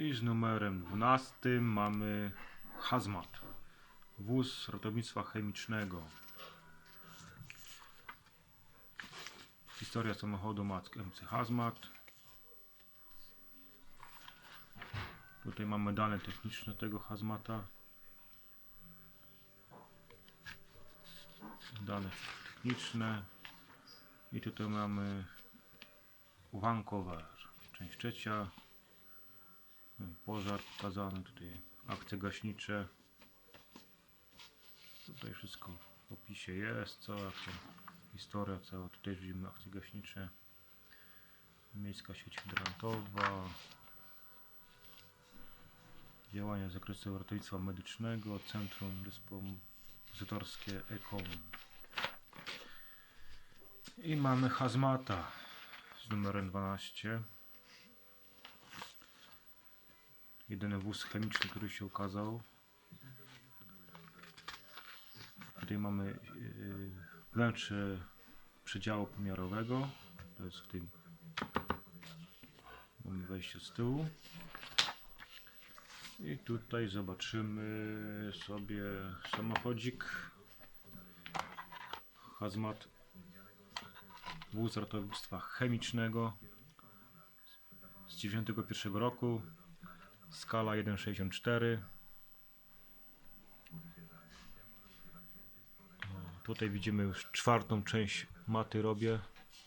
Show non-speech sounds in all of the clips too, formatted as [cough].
I z numerem 12 mamy Hazmat. Wóz ratownictwa chemicznego. Historia samochodu Mack MC Hazmat. Tutaj mamy dane techniczne tego hazmata. Dane techniczne. I tutaj mamy Vancouver. Część trzecia. Pożar pokazany. Tutaj akcje gaśnicze. Tutaj wszystko w opisie jest. Cała ta historia, cała. Tutaj widzimy akcje gaśnicze. Miejska sieć hydrantowa. Działania z zakresu ratownictwa medycznego, Centrum Dyspozytorskie ECOM. I mamy hazmata z numerem 12. Jedyny wóz chemiczny, który się ukazał. Tutaj mamy yy, wnętrze przedziału pomiarowego. To jest w tym. Mamy wejście z tyłu. I tutaj zobaczymy sobie samochodzik. Hazmat. Wóz ratownictwa chemicznego z 91 roku. Skala 1,64. O, Tutaj widzimy już czwartą część maty robię.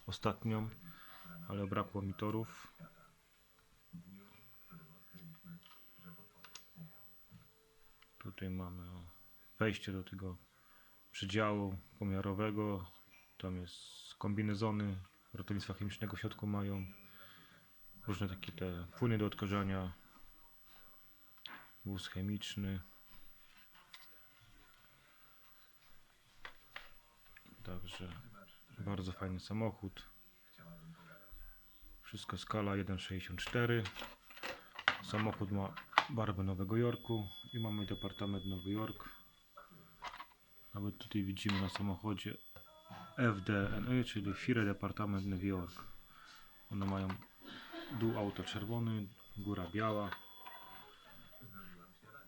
Ostatnią, ale brakło mi torów. Tutaj mamy wejście do tego przedziału pomiarowego. Tam jest kombinezony ratownictwa chemicznego w środku mają różne takie te płyny do odkażania. Wóz chemiczny. Także bardzo fajny samochód. Wszystko skala 1,64. Samochód ma barwę Nowego Jorku i mamy departament Nowy Jork. Nawet tutaj widzimy na samochodzie FDNY, czyli Fire Departament Nowy Jork. One mają dół auto czerwony, góra biała.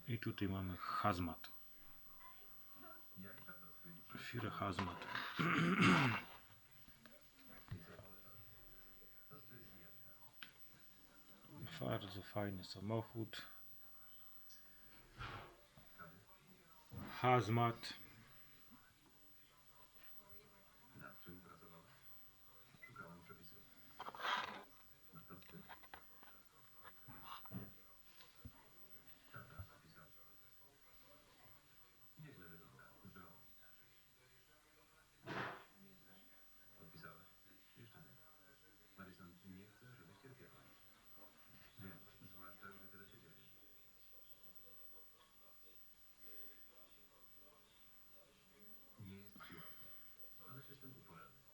I tutaj mamy hazmat. Fire hazmat. [clears throat] Bardzo fajny samochód. Hazmat. system required.